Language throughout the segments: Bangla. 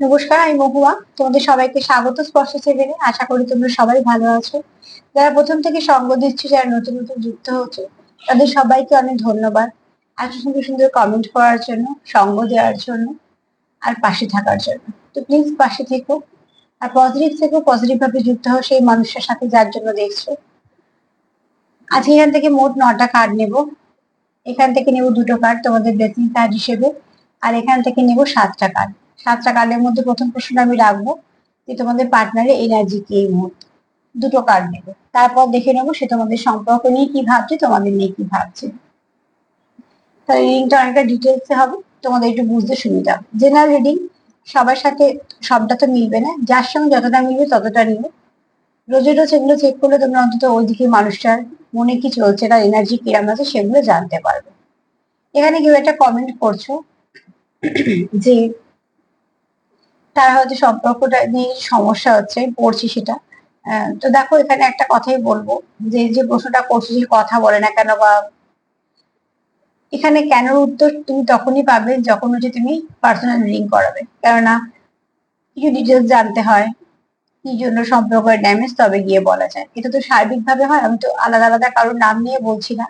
নমস্কার, আমি মহুয়া। তোমাদের সবাইকে স্বাগত স্পর্শ সেভেনে আশা করি তোমরা সবাই ভালো আছো। যারা প্রথম থেকে সঙ্গ দিচ্ছ, যারা নতুন নতুন যুক্ত হচ্ছে, তাদের সবাইকে অনেক ধন্যবাদ। এত সুন্দর সুন্দর কমেন্ট করার জন্য, সঙ্গ দেওয়ার জন্য, আর পাশে থাকার জন্য। তো প্লিজ পাশে থেকো। আর পজিটিভ থেকেও পজিটিভ ভাবে যুক্ত হও সেই মানুষের সাথে যার জন্য দেখছ। আজকে এখান থেকে মোট নটা কার্ড নেব। এখান থেকে নেব দুটো কার্ড তোমাদের ব্লেসিং কার্ড হিসেবে। আর এখান থেকে নেব সাতটা কার্ড সাতটা কার্ডের মধ্যে প্রথম প্রশ্নটা আমি রাখব যে তোমাদের পার্টনারের এনার্জি কি এই মুহূর্তে, দুটো কার্ড নেব। তারপর দেখে নেব সে তোমাদের সম্পর্ক নিয়ে কি ভাবছে, তোমাদের নিয়ে কি ভাবছে। তাহলে রিডিংটা অনেকটা ডিটেলসে হবে, তোমাদের একটু বুঝতে সুবিধা হবে। জেনারেল রিডিং সবার সাথে সবটা তো মিলবে না, যার সঙ্গে যতটা মিলবে ততটা নিবে। রোজে রোজ এগুলো চেক করলে তোমরা অন্তত ওইদিকে মানুষটার মনে কি চলছে, তার এনার্জি কিরম আছে সেগুলো জানতে পারবে। এখানে কেউ একটা কমেন্ট করছ যে তার হয়তো সম্পর্কটা নিয়ে সমস্যা হচ্ছে, পড়ছি সেটা। তো দেখো এখানে একটা কথাই বলব, যে যে প্রশ্নটা করছ যে কথা বলে না কেন বা এখানে কেন উত্তর তুমি তখনই পাবে যখন হচ্ছে তুমি পার্সোনাল রিডিং করাবে। কেননা কিছু ডিটেলস জানতে হয়, কি জন্য সম্পর্কের ড্যামেজ তবে গিয়ে বলা যায়। এটা তো সার্বিকভাবে হয়, আমি তো আলাদা আলাদা কারোর নাম নিয়ে বলছি না।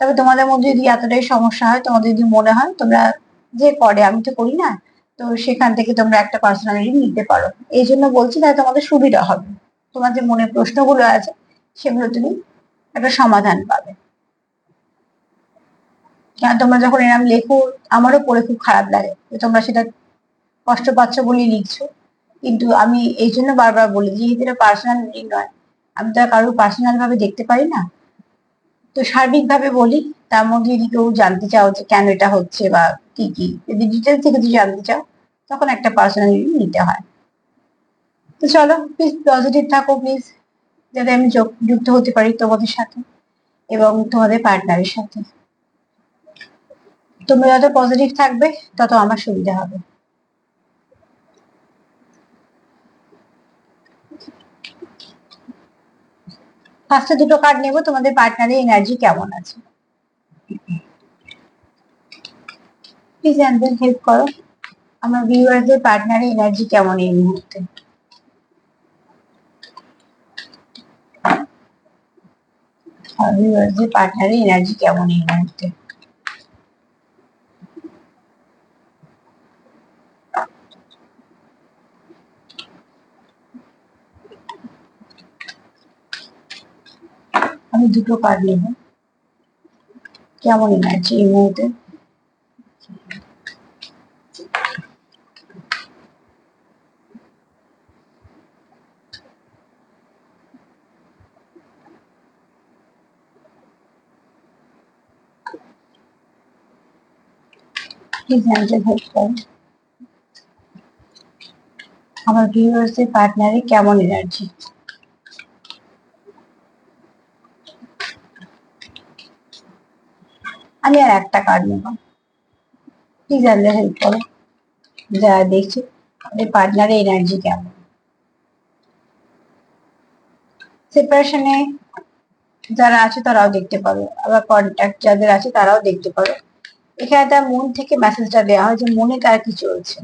তবে তোমাদের মধ্যে যদি এতটাই সমস্যা হয়, তোমাদের যদি মনে হয়, তোমরা যে করে, আমি তো করি না তো সেখান থেকে তোমরা একটা পার্সোনাল রিডিং নিতে পারো। এই জন্য বলছি তাহলে তোমাদের সুবিধা হবে। তোমার যে মনে প্রশ্নগুলো আছে, সেগুলো তুমি একটা সমাধান পাবে। কারণ তোমরা যখন এরকম লেখো, আমারও পড়ে খুব খারাপ লাগে যে তোমরা সেটা কষ্ট পাচ্ছ বলেই লিখছো। কিন্তু আমি এই জন্য বারবার বলি, যেহেতু এটা পার্সোনাল রিডিং নয়, আমি তো আর কারোর পার্সোনাল ভাবে দেখতে পারি না। তো সার্বিক ভাবে বলি, তার মধ্যে যদি কেউ জানতে চাও যে কেন এটা হচ্ছে বা কি কি, যদি ডিটেলস থেকে যদি জানতে চাও, তখন একটা পার্সোনাল রিডিং নিতে হয়। তো চলো প্লিজ পজিটিভ থাকো প্লিজ যাতে আমি যুক্ত হতে পারি তোমাদের সাথে এবং তোমাদের পার্টনারের সাথে। তোমরা যত পজিটিভ থাকবে, তত আমার সুবিধা হবে। ফার্স্টে দুটো কার্ড নেব, তোমাদের পার্টনারের এনার্জি কেমন আছে? প্লিজ আমাদের হেল্প করো। আমার ভিউয়ারদের পার্টনারের এনার্জি কেমন এই মুহূর্তে? ভিউয়ারদের পার্টনারের এনার্জি কেমন এই মুহূর্তে? আমি দুটো কার্ড নেব কেমন এনার্জি এই মুহূর্তে প্লিজ অ্যান্সার হেল্প করুন আমার ভিউয়ার্সের পার্টনারে কেমন এনার্জি আমি আর একটা কার্ড নেব। প্লিজ আল্লাহ হেল্প করো? যারা দেখছি, আমাদের পার্টনারের এনার্জি কেমন? সেপারেশনে যারা আছে তারাও দেখতে পাবে। আবার কন্ট্যাক্ট যাদের আছে তারাও দেখতে পাবে। এখানে তার মন থেকে মেসেজটা দেওয়া হয় যে মনে তার কি চলছে?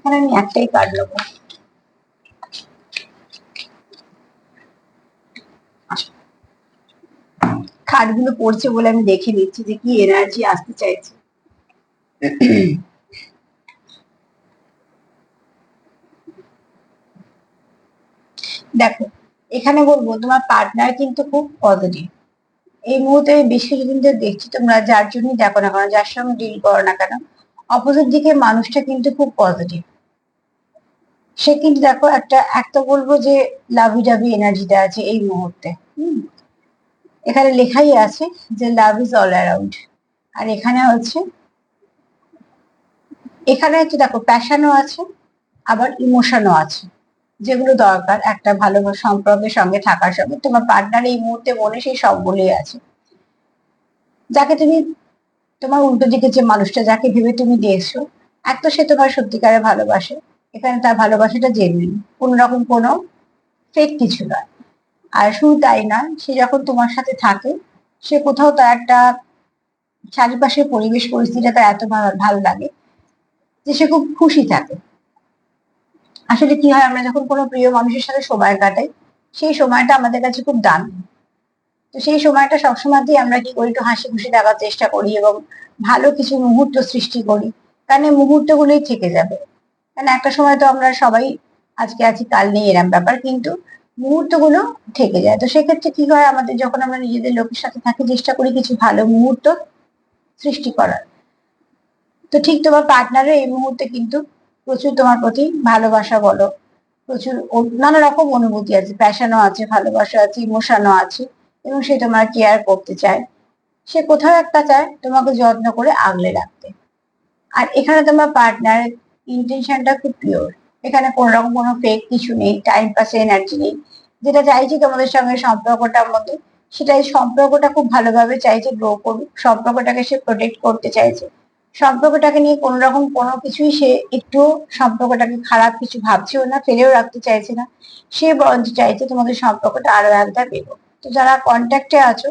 এখানে আমি একটাই কার্ড নেব। কার্ডগুলো পড়ছে বলে আমি দেখে নিচ্ছি যে কি এনার্জি আসতে চাইছে। দেখো, এখানে বলব, তোমার পার্টনার কিন্তু খুব পজিটিভ এই মুহূর্তে বেশ কিছুদিন ধরে দেখছি তোমরা, যার জন্যই দেখো না কেন, যার সঙ্গে ডিল করো না কেন অপোজিট দিকে মানুষটা কিন্তু খুব পজিটিভ সে কিন্তু দেখো একটা একটা বলব যে লাভি ডাভি এনার্জিটা আছে এই মুহূর্তে এখানে লেখাই আছে যে লাভ ইজ অল অ্যারাউন্ড। আর এখানে হচ্ছে এখানে হচ্ছে দেখো প্যাশনও আছে, আবার ইমোশনও আছে, যেগুলো দরকার, একটা ভালো সম্পর্কের সঙ্গে থাকার সঙ্গে। তোমার পার্টনার এই মুহূর্তে মনে সেই সবগুলোই আছে। যাকে তুমি, তোমার উল্টো দিকে যে মানুষটা, যাকে ভেবে তুমি দিয়েছ এক তো সে তোমার সত্যিকারে ভালোবাসে এখানে তার ভালোবাসাটা জেনুইন কোন রকম কোনো ফেক কিছু নয়। আর শুধু তাই না, সে যখন তোমার সাথে থাকে, সে কোথাও তার একটা চারিপাশের পরিবেশ পরিস্থিতিটা তার এত ভালো লাগে যে সে খুব খুশি থাকে। আসলে কি হয়, আমরা যখন কোনো প্রিয় মানুষের সাথে সময় কাটাই, সেই সময়টা আমাদের কাছে খুব দামি। তো সেই সময়টা সবসময়তেই আমরা কি করি, একটু হাসি খুশি থাকার চেষ্টা করি এবং ভালো কিছু মুহূর্ত সৃষ্টি করি। কারণ এই মুহূর্তগুলোই থেকে যাবে। কারণ একটা সময় তো আমরা সবাই আজকে আছি, কাল নেই এরম ব্যাপার, কিন্তু মুহূর্তগুলো থেকে যায়। তো সেক্ষেত্রে কি হয়, আমাদের যখন আমরা নিজেদের লোকের সাথে থাকি, চেষ্টা করি কিছু ভালো মুহূর্ত সৃষ্টি করার। তো ঠিক তোমার পার্টনারের এই মুহূর্তে কিন্তু প্রচুর তোমার প্রতি ভালোবাসা বলো, প্রচুর নানা রকম অনুভূতি আছে প্যাশনও আছে, ভালোবাসা আছে ইমোশনও আছে, এবং সে তোমার কেয়ার করতে চায়। সে কোথাও একটা চায় তোমাকে যত্ন করে আগলে রাখতে। আর এখানে তোমার পার্টনার ইন্টেনশনটা খুব পিওর এখানে কোনো রকম কোনো ফেক কিছু নেই টাইম পাসে এনার্জি নেই। যেটা চাইছি তোমাদের সঙ্গে সম্পর্কটার মধ্যে সেটা এই সম্পর্কটা খুব ভালোভাবে চাইছে গ্রো করুক, সম্পর্কটাকে সে প্রোটেক্ট করতে চাইছে। সম্পর্কটাকে নিয়ে কোনো রকম কোনো কিছুই সে একটু সম্পর্কটাকে খারাপ কিছু ভাবছেও না, ফেলেও রাখতে চাইছে না। সে বরঞ্চ চাইছে তোমাদের সম্পর্কটা আরও একবার বেরো তো যারা কন্ট্যাক্টে আছো,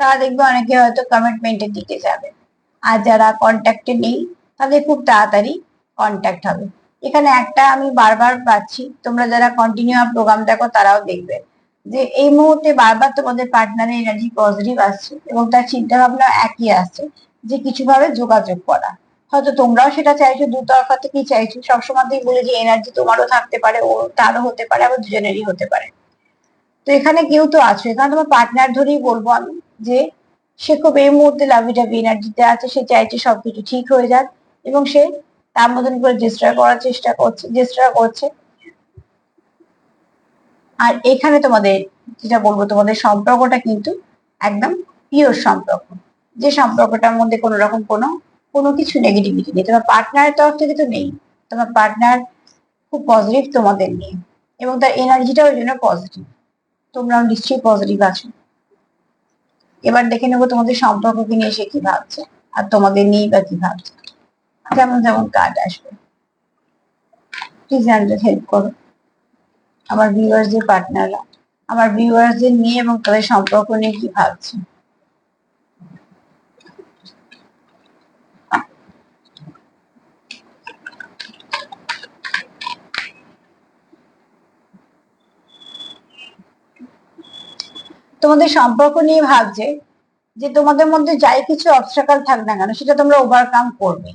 তারা দেখবে অনেকে হয়তো কমিটমেন্টের দিকে যাবে। আর যারা কন্ট্যাক্টে নেই, তাদের খুব তাড়াতাড়ি কন্ট্যাক্ট হবে। এখানে একটা আমি বারবার পাচ্ছি, তোমরা যারা কন্টিনিউ প্রোগ্রাম দেখো তারাও দেখবে। যে এই মুহূর্তে বারবার তোমাদের পার্টনারের এনার্জি পজিটিভ আসছে এবং তার চিন্তা ভাবনা একই আসছে যে কিছু ভাবে যোগাযোগ করা। হয়তো তোমরাও সেটা চাইছো, দুতরফা থেকেই চাইছো সবসময় সবসময়তেই বলে যে এনার্জি তোমারও থাকতে পারে, ও তারও হতে পারে, আবার দুজনেরই হতে পারে। তো এখানে কেউ তো আছো, এখানে তোমার পার্টনার ধরেই বলব আমি যে সে খুব এই মুহূর্তে লাভি টাভি এনার্জিতে আছে, সে চাইছে সবকিছু ঠিক হয়ে যাক এবং সে তার মতন করে ডিস্ট্রয় করার চেষ্টা করছে ডিস্ট্রয় করছে। আর এখানে তোমাদের যেটা বলব, তোমাদের সম্পর্কটা কিন্তু একদম পিওর সম্পর্ক। যে সম্পর্কটার মধ্যে কোনো রকম কোনো কোনো কিছু নেগেটিভিটি নেই। তোমার পার্টনারের তরফ থেকে তো নেই। তোমার পার্টনার খুব পজিটিভ তোমাদের নিয়ে এবং তার এনার্জিটাও ওই জন্য পজিটিভ তোমরাও নিশ্চয়ই পজিটিভ আছো। এবার দেখে নেব তোমাদের সম্পর্ককে নিয়ে সে কি ভাবছে, আর তোমাদের নিয়েই বা কি ভাবছে। যেমন যেমন কার্ড আসবে। প্লিজ আমাদের হেল্প করো। আমার ভিউয়ার্সদের পার্টনাররা আমার ভিউয়ার্সদের নিয়ে এবং তাদের সম্পর্ক নিয়ে কি ভাবছে? তোমাদের সম্পর্ক নিয়ে ভাবছে যে তোমাদের মধ্যে যাই কিছু অবস্ট্রাকল থাক না কেন, সেটা তোমরা ওভারকাম করবে।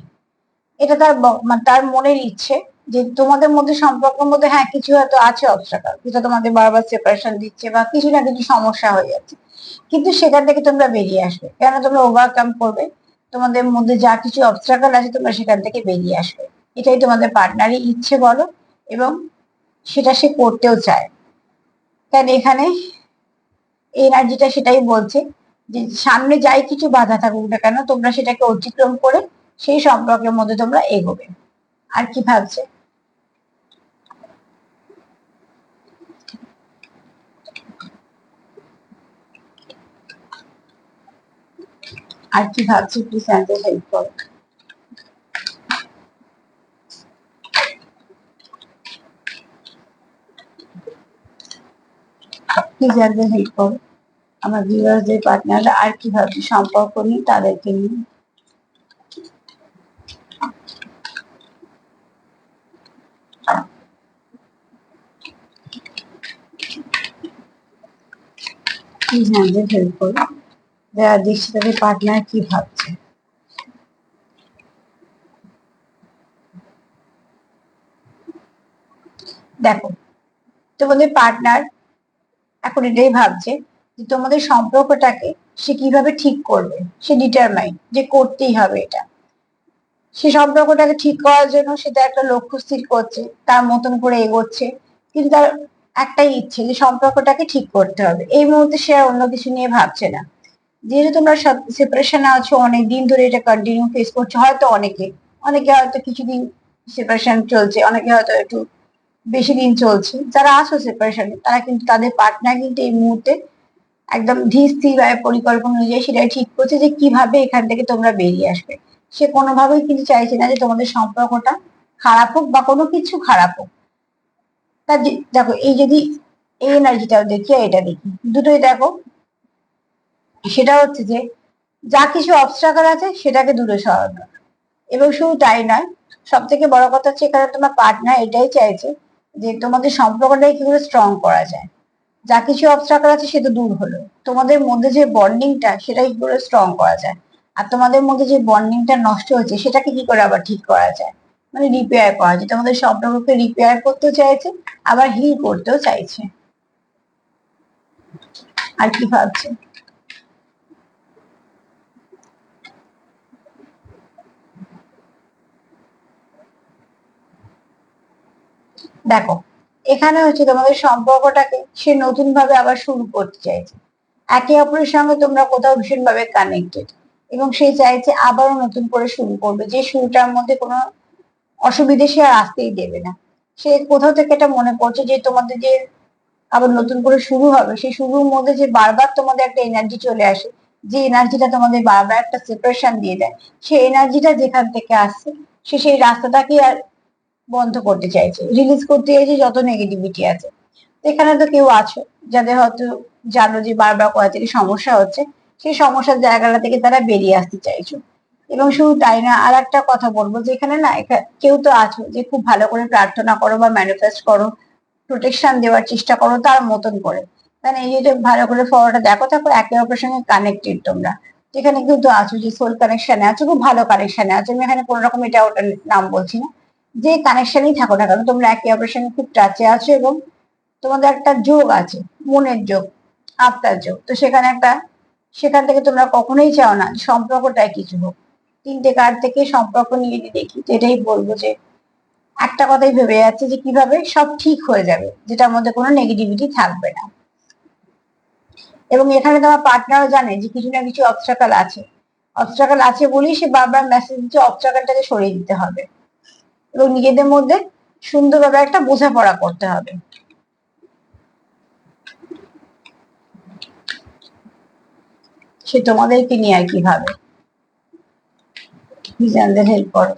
এটা তার মানে তার মনের ইচ্ছে যে তোমাদের মধ্যে সম্পর্কের মধ্যে হ্যাঁ কিছু হয়তো আছে অবস্ট্রাকল যেটা তোমাদের বারবার সেপারেশন দিচ্ছে বা কিছু না কিছু সমস্যা হয়ে যাচ্ছে। কিন্তু সেখান থেকে তোমরা বেরিয়ে আসবে। কেন তোমরা ওভারকাম করবে। তোমাদের মধ্যে যা কিছু অবস্ট্রাকল আছে তোমরা সেখান থেকে বেরিয়ে আসবে। এটাই তোমাদের পার্টনারই ইচ্ছে বলো এবং সেটা সে করতেও চায়। কারণ এখানে এনার্জিটা সেটাই বলছে যে সামনে যাই কিছু বাধা থাকুক না কেন, তোমরা সেটাকে অতিক্রম করে সেই সম্পর্কের মধ্যে তোমরা এগোবে। আর কি ভাবছে? আর কি ভাবছে? প্লিজ আমাদের হেল্প করো প্লিজ আমাদের হেল্প করো আমার পার্টনাররা আর কি ভাবছে? সম্পর্ক নিয়ে তাদেরকে নিয়ে। প্লিজ আমাদের হেল্প করো যারা দেখছে তাদের পার্টনার কি ভাবছে। দেখো, তোমাদের পার্টনার এখন এটাই ভাবছে যে তোমাদের সম্পর্কটাকে সে কীভাবে ঠিক করবে, সে ডিটারমাইন যে করতেই হবে এটা। সে সম্পর্কটাকে ঠিক করার জন্য সে তার একটা লক্ষ্য স্থির করছে, তার মতন করে এগোচ্ছে, কিন্তু তার একটাই ইচ্ছে যে সম্পর্কটাকে ঠিক করতে হবে। এই মুহূর্তে সে আর অন্য কিছু নিয়ে ভাবছে না। যেহেতু তোমরা সেপারেশনে আছো, অনেক দিন ধরে এটা কন্টিনিউ ফেস করছ, হয়তো অনেকে অনেকে হয়তো কিছুদিন সেপারেশন চলছে, অনেকে হয়তো একটু বেশি দিন চলছে। যারা আছো সেপারেশনে তারা কিন্তু তাদের পার্টনার কিন্তু এই মুহূর্তে একদম ধীর পরিকল্পনা অনুযায়ী সেটাই ঠিক করছে যে কীভাবে এখান থেকে তোমরা বেরিয়ে আসবে। সে কোনোভাবেই কিন্তু চাইছে না যে তোমাদের সম্পর্কটা খারাপ হোক বা কোনো কিছু খারাপ হোক। তা যে- দেখো, এই যদি এই এনার্জিটাও দেখি আর এটা দেখি, দুটোই দেখো। সেটা হচ্ছে যে, যা কিছু অবস্ট্রাকাল আছে সেটাকে দূরে সরানো। এবং শুধু তাই নয় সব থেকে বড় কথা হচ্ছে এখানে তোমার পার্টনার এটাই চাইছে যে তোমাদের সম্পর্কটাকে কি করে স্ট্রং করা যায়। যা কিছু অবস্ট্রাকাল আছে সেটা দূর হলো। তোমাদের মধ্যে যে বন্ডিংটা সেটা কি করে স্ট্রং করা যায়? আর তোমাদের মধ্যে যে বন্ডিংটা নষ্ট হয়েছে, সেটাকে কি করে আবার ঠিক করা যায়? মানে রিপেয়ার করা যায় তোমাদের সম্পর্ককে রিপেয়ার করতেও চাইছে, আবার হিল করতেও চাইছে। আর কি ভাবছে দেখো, এখানে হচ্ছে তোমাদের সম্পর্কটাকে সে নতুন ভাবে আবার শুরু করতে চাইছে। একে অপরের সঙ্গে তোমরা কোথাও ভীষণ ভাবে কানেক্টেড এবং সে চাইছে আবারও নতুন করে শুরু করবে। যে শুরুটার মধ্যে কোনো অসুবিধে সে আর আসতেই দেবে না। সে কোথাও থেকে এটা মনে করছে যে তোমাদের যে আবার নতুন করে শুরু হবে, সেই শুরুর মধ্যে যে বারবার তোমাদের একটা এনার্জি চলে আসে, যে এনার্জিটা তোমাদের বারবার একটা সেপারেশন দিয়ে দেয়, সেই এনার্জিটা যেখান থেকে আসছে, সে সেই রাস্তাটাকে আর বন্ধ করতে চাইছে। রিলিজ করতে চাইছে যত নেগেটিভিটি আছে। এখানে তো কেউ আছো, যাদের হয়তো জানো যে বারবার কোথা থেকে সমস্যা হচ্ছে, সেই সমস্যার জায়গাটা থেকে তারা বেরিয়ে আসতে চাইছো। এবং শুধু তাই না আর একটা কথা বলব যে এখানে না কেউ তো আছো যে খুব ভালো করে প্রার্থনা করো বা ম্যানিফেস্ট করো প্রোটেকশন দেওয়ার চেষ্টা করো তার মতন করে। মানে এই যে ভালো করে ফটোটা দেখো থাকো একে অপরের সঙ্গে কানেক্টেড তোমরা। যেখানে কিন্তু আছো যে সোল কানেকশনে আছো, খুব ভালো কানেকশনে আছো। আমি এখানে কোনো রকম এটা ওটার নাম বলছি না। যে কানেকশনেই থাকো না কারণ তোমরা একে অপরের সঙ্গে খুব টাচে আছো এবং তোমাদের একটা যোগ আছে, মনের যোগ, আত্মার যোগ। তো সেখানে একটা, সেখান থেকে তোমরা কখনোই চাও না, সম্পর্কটাই কিছু হোক। তিনটে কার্ড থেকে সম্পর্ক নিয়ে যদি দেখি এটাই বলব যে একটা কথাই ভেবে যাচ্ছে যে কীভাবে সব ঠিক হয়ে যাবে, যেটার মধ্যে কোনো নেগেটিভিটি থাকবে না। এবং এখানে তোমার পার্টনারও জানে যে কিছু না কিছু অবস্ট্রাকাল আছে। অবস্ট্রাকাল আছে বলেই সে বারবার মেসেজ দিচ্ছে অবস্ট্রাকালটাকে সরিয়ে দিতে হবে। এবং নিজেদের মধ্যে সুন্দরভাবে একটা বোঝাপড়া করতে হবে। সে তোমাদেরকে নিয়ে আর হেল্প করো।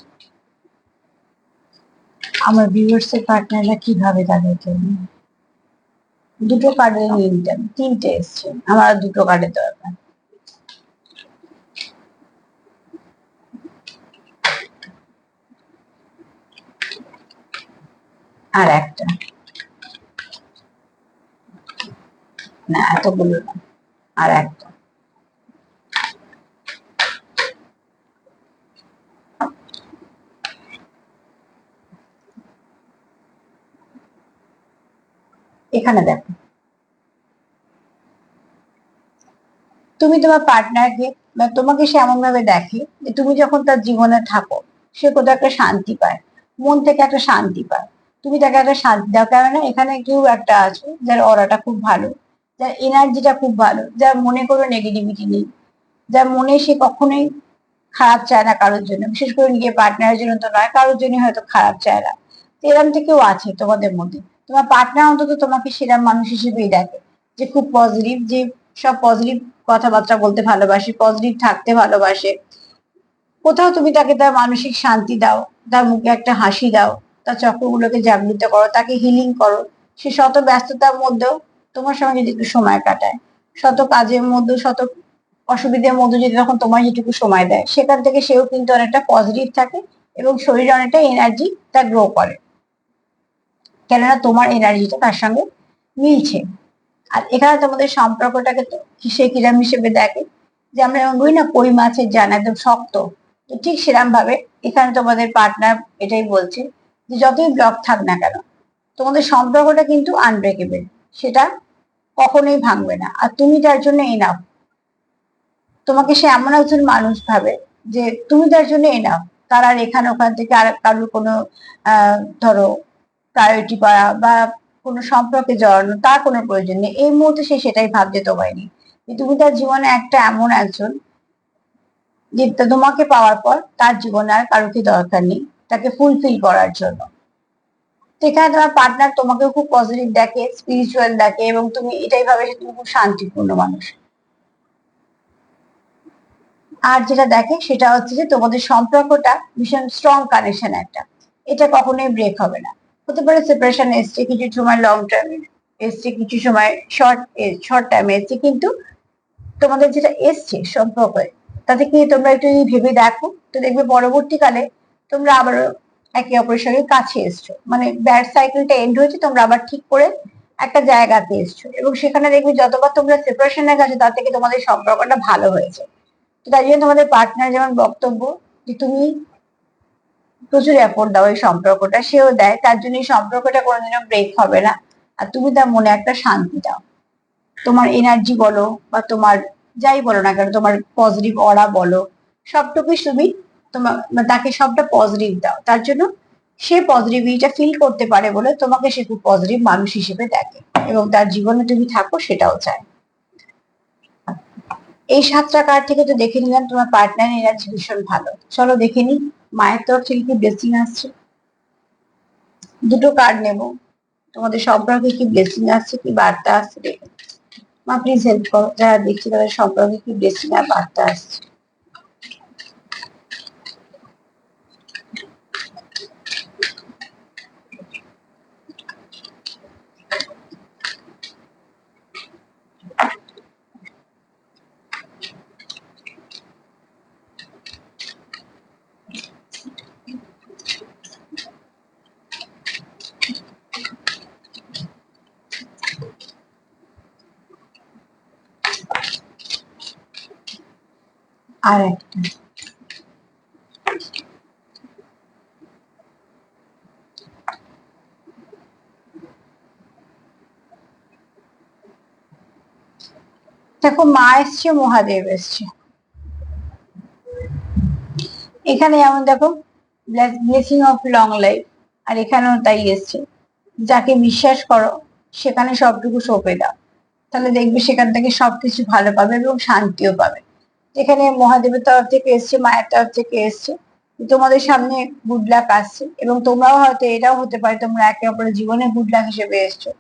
আমার ভিউয়ার্স এর পার্টনাররা কীভাবে তাদেরকে দুটো কার্ডের নিয়ে তিনটে এসছে। আমার দুটো কার্ডের দরকার। আর একটা। না, এতগুলো আর একটা। এখানে দেখো। তুমি তোমার পার্টনারকে বা তোমাকে সে এমন ভাবে দেখে যে তুমি যখন তার জীবনে থাকো, সে কোথাও একটা শান্তি পায়, মন থেকে একটা শান্তি পায়। তুমি তাকে একটা শান্তি দাও। কেননা এখানে কেউ একটা আছে যার অরাটা খুব ভালো, যার এনার্জিটা খুব ভালো, যার মনে কোনো নেগেটিভিটি নেই, যার মনে সে কখনোই খারাপ চায় না কারোর জন্য। বিশেষ করে নিজের পার্টনারের জন্য তো নয়, কারোর জন্য হয়তো খারাপ চায় না। তো এরকম থেকেও আছে তোমাদের মধ্যে। তোমার পার্টনার অন্তত তোমাকে সেরকম মানুষ হিসেবেই দেখে। যে খুব পজিটিভ যে সব পজিটিভ কথাবার্তা বলতে ভালোবাসে পজিটিভ থাকতে ভালোবাসে। কোথাও তুমি তাকে তার মানসিক শান্তি দাও, তার মুখে একটা হাসি দাও, তার চক্রগুলোকে জাগৃত করো, তাকে হিলিং করো। সে শত ব্যস্ততার মধ্যেও তোমার সঙ্গে একটু সময় কাটায়, শত কাজের মধ্যে শত অসুবিধার মধ্যে যদি তখন তোমার যেটুকু সময় দেয়, সেখান থেকে সেও কিন্তু অনেকটা পজিটিভ থাকে এবং শরীরে অনেকটা এনার্জি তা গ্রো করে। কেননা তোমার এনার্জিটা তার সঙ্গে মিলছে। আর এখানে তোমাদের সম্পর্কটাকে সে কিরাম হিসেবে দেখে। যে আমরা এমন বলি না, কই মাছের জান একদম শক্ত। তো ঠিক সেরকম ভাবে এখানে তোমাদের পার্টনার এটাই বলছে যে যতই ব্লক থাক না কেন, তোমাদের সম্পর্কটা কিন্তু আনব্রেকেবল সেটা কখনোই ভাঙবে না। আর তুমি তার জন্য এনাফ তোমাকে সে এমন একজন মানুষ ভাবে যে তুমি তার জন্য এনাফ তার আর এখানে ওখান থেকে আর কারোর কোনো ধরো প্রায়োরিটি করা বা কোনো সম্পর্কে জড়ানো, তার কোনো প্রয়োজন নেই। এই মুহূর্তে সে সেটাই ভাবছে তোমায় নিয়ে তুমি তার জীবনে একটা এমন একজন যে তোমাকে পাওয়ার পর তার জীবনে আর কারোকে দরকার নেই তাকে ফুলফিল করার জন্য। সেখানে তোমার পার্টনার তোমাকে খুব পজিটিভ দেখে স্পিরিচুয়াল দেখে এবং তুমি এটাই ভাবে যে তুমি খুব শান্তিপূর্ণ মানুষ। আর যেটা দেখে সেটা হচ্ছে যে তোমাদের সম্পর্কটা ভীষণ স্ট্রং কানেকশন একটা। এটা কখনোই ব্রেক হবে না। হতে পারে সেপারেশন এসছে, কিছু সময় লং টার্মে এসছে, কিছু সময় শর্ট শর্ট টাইমে এসছে, কিন্তু তোমাদের যেটা এসছে সম্পর্কে, তাতে কি তোমরা একটু যদি ভেবে দেখো, তো দেখবে পরবর্তীকালে তোমরা আবারও একে অপরের সঙ্গে কাছে এসছো। মানে ব্যাড সাইকেলটা এন্ড হয়েছে, তোমরা আবার ঠিক করে একটা জায়গাতে এসছো। এবং সেখানে দেখবে যতবার তোমরা সেপারেশনে গেছো তার থেকে তোমাদের সম্পর্কটা ভালো হয়েছে। তো তাই জন্য তোমাদের পার্টনার যেমন বক্তব্য যে তুমি প্রচুর এফোর্ট দাও এই সম্পর্কটা, সেও দেয়, তার জন্য এই সম্পর্কটা কোনোদিনও ব্রেক হবে না। আর তুমি তার মনে একটা শান্তি দাও। তোমার এনার্জি বলো বা তোমার যাই বলো না কেন, তোমার পজিটিভ অরা বলো, সবটুকুই তুমি তোমার মানে তাকে সবটা পজিটিভ দাও। তার জন্য সে পজিটিভিটিটা ফিল করতে পারে বলে তোমাকে সে খুব পজিটিভ মানুষ হিসেবে দেখে এবং তার জীবনে তুমি থাকো সেটাও চায়। এই সাতটা কার্ড থেকে তো দেখে নিলাম, তোমার পার্টনার এনার্জি ভীষণ ভালো। চলো দেখে নি মায়ের তরফ থেকে কি ব্লেসিং আসছে? দুটো কার্ড নেব। তোমাদের সম্পর্কে কি ব্লেসিং আসছে, কি বার্তা আসছে? দেখে মা প্লিজ হেল্প করো। যারা দেখছি তাদের সম্পর্কে কি ব্লেসিং আর বার্তা আসছে। আর একটা। দেখো, মা এসছে, মহাদেব এসছে। এখানে যেমন দেখো ব্লেসিং অফ লং লাইফ আর এখানেও তাই এসছে। যাকে বিশ্বাস করো, সেখানে সবটুকু সঁপে দাও। তাহলে দেখবে সেখান থেকে সবকিছু ভালো পাবে এবং শান্তিও পাবে। যেখানে মহাদেবের তরফ থেকে এসছে, মায়ের তরফ থেকে এসছে। তোমাদের সামনে গুড লাক আসছে এবং তোমরাও হয়তো এটাও হতে পারে তোমরা একে অপরের জীবনে গুড লাক হিসেবে এসছো,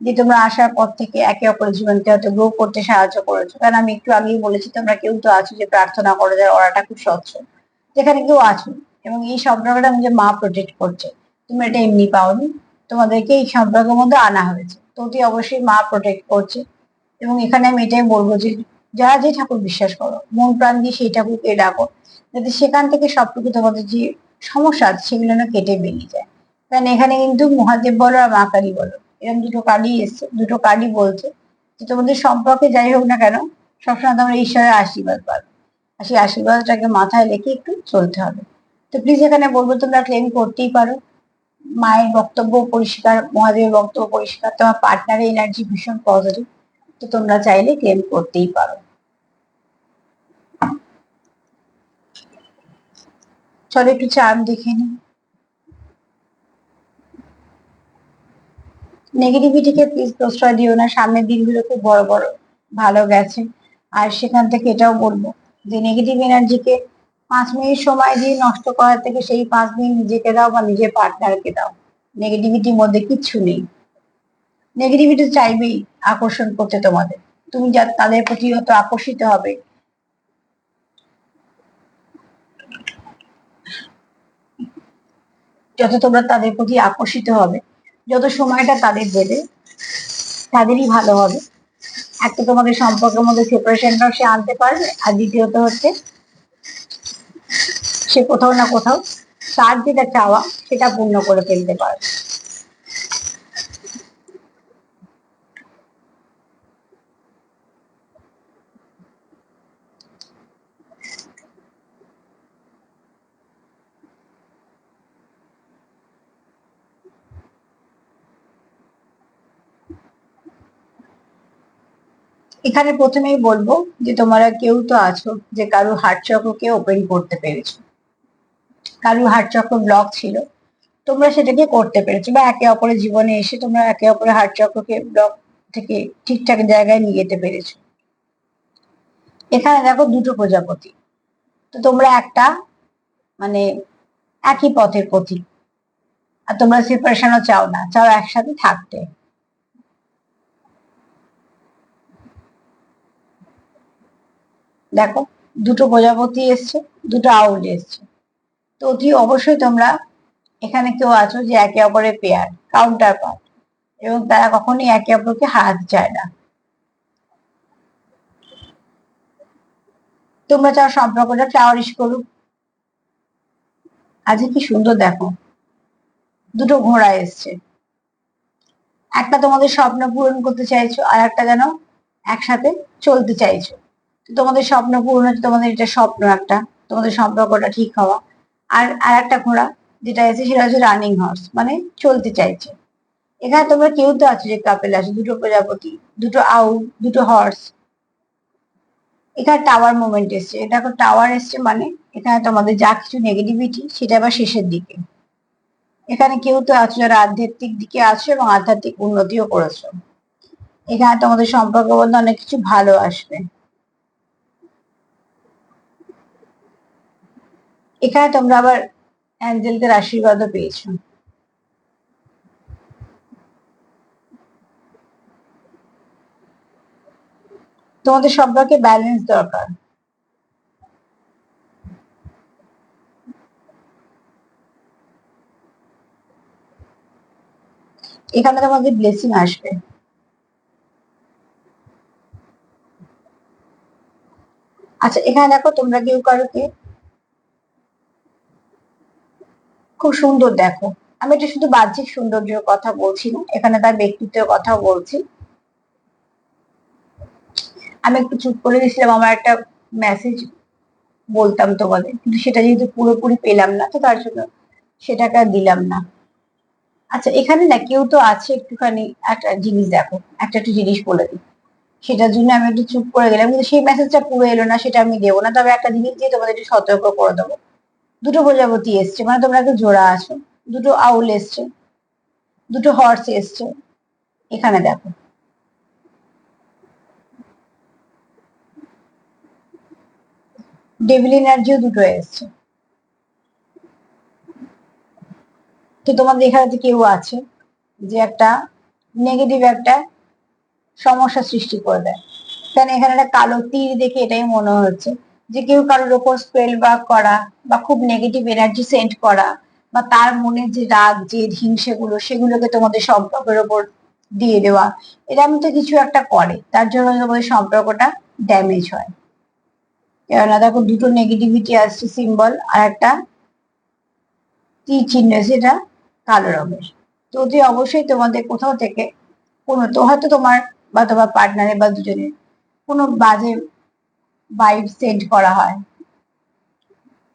যে তোমরা আসার পর থেকে একে অপরের জীবনকে হয়তো গ্রো করতে সাহায্য করেছ। কারণ আমি একটু আগেই বলেছি, তোমরা কেউ তো আছো যে প্রার্থনা করো, যার ওরাটা খুব স্বচ্ছ। যেখানে কেউ আছো এবং এই সম্পর্কটা যে মা প্রোটেক্ট করছে। তুমি এটা এমনি পাওনি। তোমাদেরকে এই সম্পর্কের মধ্যে আনা হয়েছে। তো অবশ্যই মা প্রোটেক্ট করছে। এবং এখানে আমি এটাই বলব যে যারা যে ঠাকুর বিশ্বাস করো, মন প্রাণ দিয়ে সেই ঠাকুরকে ডাকো, যাতে সেখান থেকে সবটুকু তোমাদের যে সমস্যা আছে সেগুলো না কেটে বেরিয়ে যায়। কারণ এখানে কিন্তু মহাদেব বলো আর মা কালী বলো এরকম দুটো কার্ডই এসছে, দুটো কার্ডই বলছে যে তোমাদের সম্পর্কে যাই হোক না কেন, সবসময় তোমরা ঈশ্বরের আশীর্বাদ পাবে। আর সেই আশীর্বাদটাকে মাথায় রেখে একটু চলতে হবে। তো প্লিজ এখানে বলব, তোমরা ক্লেম করতেই পারো। মায়ের বক্তব্য পরিষ্কার, মহাদেবের বক্তব্য পরিষ্কার, তোমার পার্টনারের এনার্জি ভীষণ পজিটিভ তো তোমরা চাইলে ক্লেম করতেই পারো। চলো একটু চার্ম দেখে নি। নেগেটিভিটিকে প্লিজ প্রশ্রয় দিও না, সামনের দিনগুলো খুব বড় বড়, ভালো গেছে। আর সেখান থেকে এটাও বলব যে নেগেটিভ এনার্জিকে পাঁচ মিনিট সময় দিয়ে নষ্ট করার থেকে সেই পাঁচ মিনিট নিজেকে দাও বা নিজের পার্টনারকে দাও। নেগেটিভিটির মধ্যে কিচ্ছু নেই। নেগেটিভিটি চাইবেই আকর্ষণ করতে তোমাদের। তুমি যা তাদের প্রতি হয়তো আকর্ষিত হবে। যত তোমরা তাদের প্রতি আকর্ষিত হবে, যত সময়টা তাদের দেবে, তাদেরই ভালো হবে। একটা তোমাদের সম্পর্কের মধ্যে সেপারেশনটাও সে আনতে পারবে, আর দ্বিতীয়ত হচ্ছে সে কোথাও না কোথাও তার যেটা চাওয়া, সেটা পূর্ণ করে ফেলতে পারবে। এখানে প্রথমেই বলব যে তোমরা কেউ তো আছো যে কারও হার্ট চক্রকে ওপেন করতে পেরেছ। কারও হার্ট চক্র ব্লক ছিল, তোমরা সেটাকে করতে পেরেছ বা একে অপরের জীবনে এসে তোমরা একে অপরের হার্ট চক্রকে ব্লক থেকে ঠিকঠাক জায়গায় নিয়ে যেতে পেরেছ। এখানে দেখো দুটো প্রজাপতি, তো তোমরা একটা মানে একই পথের পথি আর তোমরা সেপারেশনও চাও না, চাও একসাথে থাকতে। দেখো, দুটো প্রজাপতি এসছে, দুটো আউল এসছে। তো অতি অবশ্যই তোমরা এখানে কেউ আছো যে একে অপরের পেয়ার কাউন্টার পার্ট এবং তারা কখনোই একে অপরকে হারাতে চায় না। তোমরা চাও সম্পর্কটা ফ্লাওয়ারিশ করুক। আজকে কি সুন্দর দেখো, দুটো ঘোড়া এসছে। একটা তোমাদের স্বপ্ন পূরণ করতে চাইছো আর একটা যেন একসাথে চলতে চাইছো। তোমাদের স্বপ্ন পূরণ হচ্ছে তোমাদের এটা স্বপ্ন একটা, তোমাদের সম্পর্কটা ঠিক হওয়া। আর আর একটা ঘোড়া, যেটা আছে সেটা হচ্ছে রানিং হর্স মানে চলতে চাইছে। এখানে তোমরা কেউ তো আছো যে কাপেল আছে, দুটো প্রজাপতি, দুটো আউ দুটো হর্স এখানে টাওয়ার মুভমেন্ট এসছে। এটা টাওয়ার এসছে মানে এখানে তোমাদের যা কিছু নেগেটিভিটি সেটা আবার শেষের দিকে। এখানে কেউ তো আছো যারা আধ্যাত্মিক দিকে আছো এবং আধ্যাত্মিক উন্নতিও করেছ। এখানে তোমাদের সম্পর্ক বলতে অনেক কিছু ভালো আসবে। এখানে তোমরা আবার অ্যাঞ্জেলদের আশীর্বাদও পেয়েছ। তোমাদের সম্পর্কে ব্যালেন্স দরকার। এখানে তোমাদের ব্লেসিং আসবে। আচ্ছা এখানে দেখো তোমরা কেউ কারোকে খুব সুন্দর দেখো। আমি এটা শুধু বাহ্যিক সৌন্দর্যের কথা বলছি না, এখানে তার ব্যক্তিত্বের কথাও বলছি। আমি একটু চুপ করে দিয়েছিলাম আমার একটা মেসেজ বলতাম তোমাদের, কিন্তু সেটা যেহেতু পুরোপুরি পেলাম না, তো তার জন্য সেটাকে দিলাম না। আচ্ছা এখানে না কেউ তো আছে একটুখানি, একটা জিনিস দেখো, একটা একটু জিনিস বলে দিই। সেটার জন্য আমি একটু চুপ করে গেলাম, কিন্তু সেই মেসেজটা পুরো এলো না, সেটা আমি দেবো না, তবে একটা জিনিস দিয়ে তোমাদের একটু সতর্ক করে দেবো। দুটো প্রজাপতি এসছে মানে তোমরা একটা জোড়া আছো, দুটো আউল এসছে, দুটো হর্স এসছে, এখানে দেখো। ডেভিল এনার্জিও দুটো এসছে। তো তোমাদের এখানে কেউ আছে যে একটা নেগেটিভ একটা সমস্যা সৃষ্টি করে দেয়। কারণ এখানে একটা কালো তীর দেখে এটাই মনে হচ্ছে? যে কেউ কারোর ওপর স্পেল ওয়ার্ক করা বা খুব নেগেটিভ এনার্জি সেন্ড করা বা তার মনে যে রাগ, জেদ, হিংসেগুলো সেগুলোকে তোমাদের সম্পর্কের ওপর দিয়ে দেওয়া এরকম তো কিছু একটা করে। তার জন্য তোমাদের সম্পর্কটা ড্যামেজ হয়। কেননা দেখো দুটো নেগেটিভিটি আসছে সিম্বল আর একটা তীর চিহ্ন সেটা? কালো রঙের। তো অতি অবশ্যই তোমাদের কোথাও থেকে কোনো, তো হয়তো তোমার বা তোমার পার্টনারের বা দুজনের কোনো বাজে ভাইব সেন্ড করা হয়।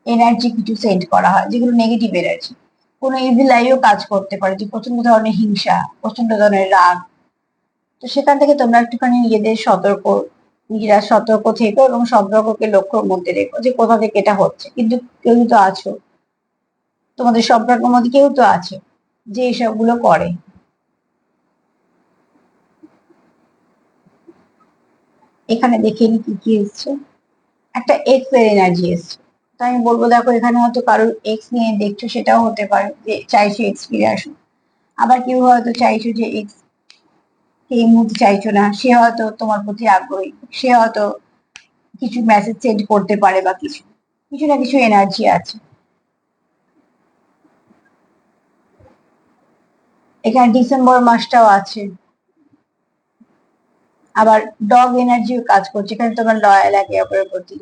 এনার্জি কিছু সেন্ড করা হয়, যেগুলো নেগেটিভ এনার্জি কোনো ইভিল আইও কাজ করতে পারে, যে প্রচণ্ড ধরনের হিংসা, প্রচণ্ড ধরনের রাগ। তো সেখান থেকে তোমরা একটুখানি নিজেদের সতর্ক, নিজেরা সতর্ক থেকো এবং সম্পর্ককে লক্ষ্যর মধ্যে রেখো যে কোথা থেকে এটা হচ্ছে। কিন্তু কেউ তো আছো। তোমাদের সম্পর্কের মধ্যে কেউ তো আছে, যে এসবগুলো করে। এখানে দেখে নি কি কি এসছে। একটা এক্সের এনার্জি এসছে। তো আমি বলব, দেখো, এখানে হয়তো কারোর এক্স নিয়ে দেখছ, সেটাও হতে পারে যে চাইছো এক্স ফিরে আসুক। আবার কেউ হয়তো চাইছো যে এক্স এই মুহূর্তে চাইছো না। সে হয়তো তোমার প্রতি আগ্রহী। সে হয়তো কিছু মেসেজ সেন্ড করতে পারে বা কিছু। কিছু না কিছু এনার্জি আছে। এখানে ডিসেম্বর মাসটাও আছে। আবার ডগ এনার্জিও কাজ করছে। এখানে তোমার লয়াল একে অপরের প্রতি।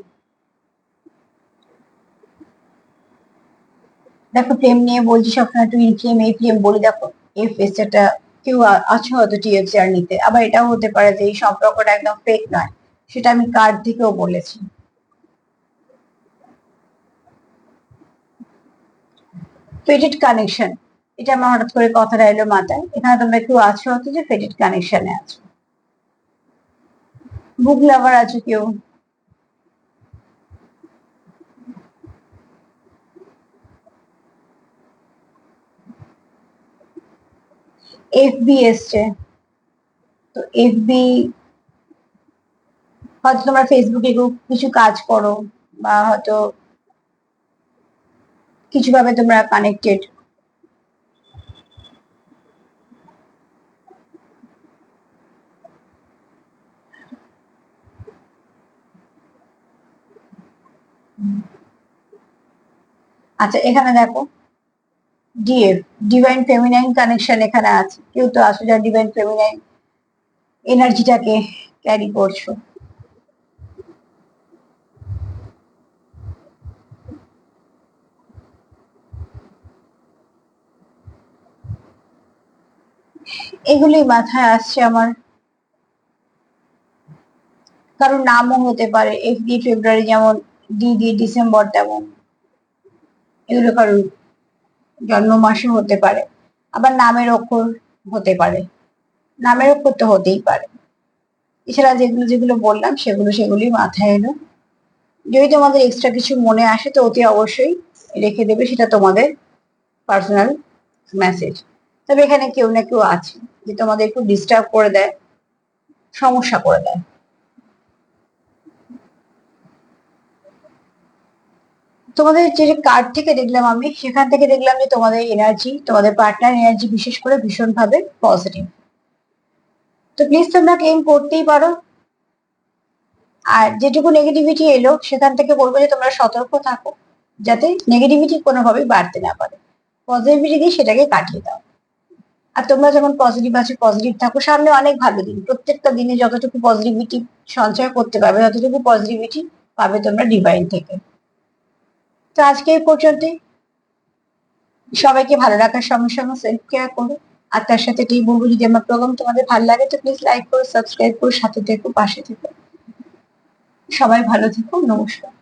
দেখো, প্রেম নিয়ে বলছি সবসময় টুইন ফ্লেম এই ফ্লেম বলি দেখো, এই ফেসটা কেউ আছে হয়তো টিএফসিআর নিতে আবার এটাও হতে পারে যে এই সম্পর্কটা একদম ফেক নয়। সেটা আমি কার্ড থেকেও বলেছি। ফেটেড কানেকশন এটা আমার হঠাৎ করে কথাটা এলো মাথায়। এখানে তোমরা কেউ আছো হয়তো যে ফেটেড কানেকশনে আছো। বুক লাভার আছো কেউ? এফবি এসছে। তো এফবি হয়তো তোমরা ফেসবুকে কিছু কাজ করো বা হয়তো কিছু ভাবে তোমরা কানেক্টেড আচ্ছা এখানে দেখো। ডিএফ ডিভাইন ফেমিনাইন কানেকশন এখানে আছে। কেউ তো আসো যা ডিভাইন ফেমিনাইন এনার্জিটাকে ক্যারি করছ। এগুলি মাথায় আসছে আমার। কারোর নামও হতে পারে এফ ডি ফেব্রুয়ারি যেমন ডি ডি ডিসেম্বর তেমন। এগুলো কারোর জন্ম মাসে হতে পারে, আবার নামের অক্ষর হতে পারে, নামের অক্ষর তো হতেই পারে। এছাড়া যেগুলো যেগুলো বললাম, সেগুলো সেগুলি মাথায় এলো। যদি তোমাদের এক্সট্রা কিছু মনে আসে, তো অতি অবশ্যই রেখে দেবে, সেটা তোমাদের পার্সোনাল মেসেজ তবে এখানে কেউ না কেউ আছে, যে তোমাদের একটু ডিস্টার্ব করে দেয়, সমস্যা করে দেয়। তোমাদের যে কার্ড থেকে দেখলাম আমি, সেখান থেকে দেখলাম যে তোমাদের এনার্জি তোমাদের পার্টনার এনার্জি বিশেষ করে ভীষণভাবে পজিটিভ তো প্লিজ তোমরা ক্লেম করতেই পারো। আর যেটুকু নেগেটিভিটি এলো, সেখান থেকে বলব যে তোমরা সতর্ক থাকো, যাতে নেগেটিভিটি কোনোভাবেই বাড়তে না পারে। পজিটিভিটি দিয়ে সেটাকে কাটিয়ে দাও। আর তোমরা যখন পজিটিভ আছো পজিটিভ থাকো, সামনে অনেক ভালো দিন। প্রত্যেকটা দিনে যতটুকু পজিটিভিটি সঞ্চয় করতে পারবে, ততটুকু পজিটিভিটি পাবে তোমরা ডিভাইন থেকে। তো আজকে এই পর্যন্তই। সবাইকে ভালো রাখার সঙ্গে সঙ্গে সেলফ কেয়ার করো। আর তার সাথে এটাই বলব যদি আমার প্রোগ্রাম তোমাদের ভালো লাগে, তো প্লিজ লাইক করো সাবস্ক্রাইব করো, সাথে থেকো, পাশে থেকো। সবাই ভালো থেকো, নমস্কার।